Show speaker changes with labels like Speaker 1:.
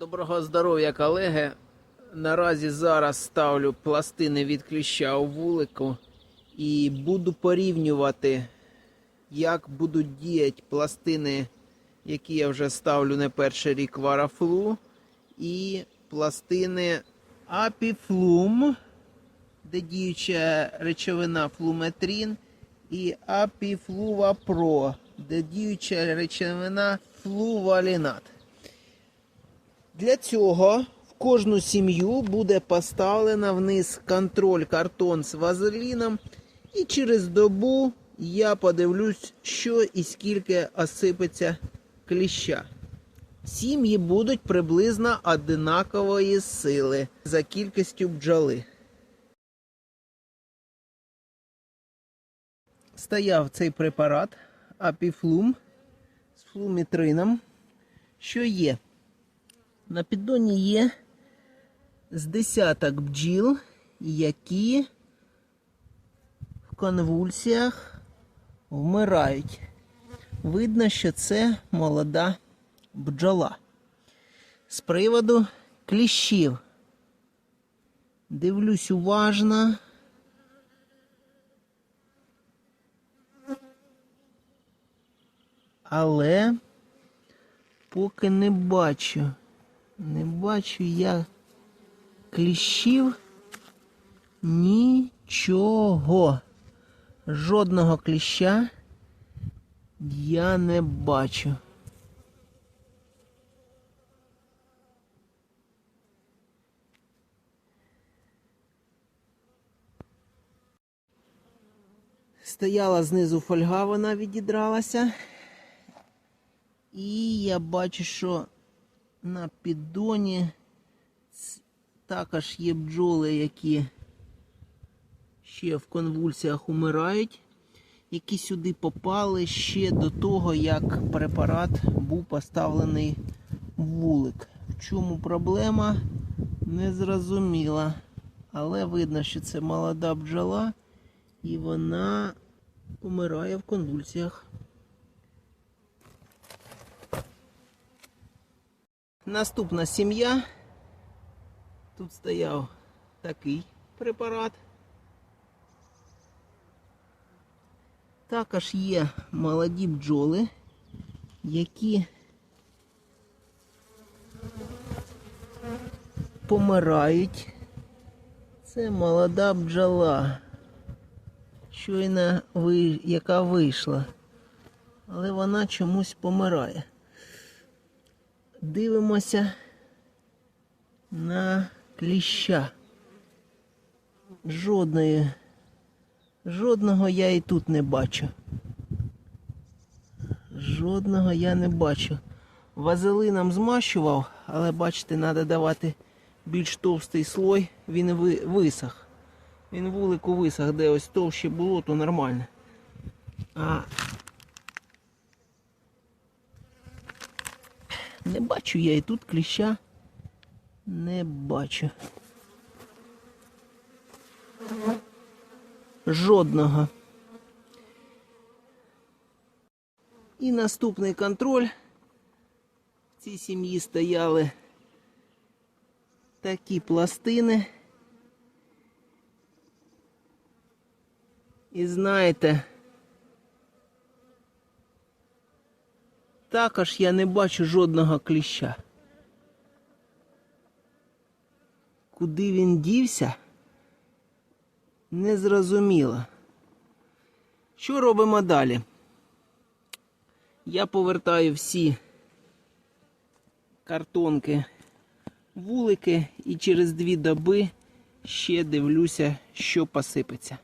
Speaker 1: Доброго здоров'я, колеги. Наразі зараз ставлю пластини від кліща у вулику і буду порівнювати, як будуть діяти пластини, які я вже ставлю не перший рік варафлу, і пластини апіфлум, де діюча речовина флуметрін, і апіфлува Про, де діюча речовина флувалінат. Для цього в кожну сім'ю буде поставлена вниз контроль картон з вазеліном. І через добу я подивлюсь, що і скільки осипеться кліща. Сім'ї будуть приблизно одинакової сили за кількістю бджоли. Стояв цей препарат апіфлум з флумітрином, що є. На піддоні є з десяток бджіл, які в конвульсіях вмирають. Видно, що це молода бджола. З приводу кліщів. Дивлюсь уважно. Але поки не бачу. Не бачу я кліщів нічого. Жодного кліща я не бачу. Стояла знизу фольга, вона відідралася. І я бачу, що на піддоні також є бджоли, які ще в конвульсіях умирають, які сюди попали ще до того, як препарат був поставлений в вулик. В чому проблема? Не зрозуміла. Але видно, що це молода бджола, і вона умирає в конвульсіях. Наступна сім'я. Тут стояв такий препарат. Також є молоді бджоли, які помирають. Це молода бджола, щойно яка вийшла, але вона чомусь помирає дивимося на кліща. Жодної, жодного я і тут не бачу. Жодного я не бачу. Вазелином змащував, але бачите, треба давати більш товстий слой, він ви- висох. Він вулику висох, де ось товще було, то нормально. А Не бачу я і тут кліща. Не бачу. Жодного. І наступний контроль. В цій сім'ї стояли такі пластини. І знаєте, Також я не бачу жодного кліща. Куди він дівся? Незрозуміло. Що робимо далі? Я повертаю всі картонки, вулики і через дві доби ще дивлюся, що посипеться.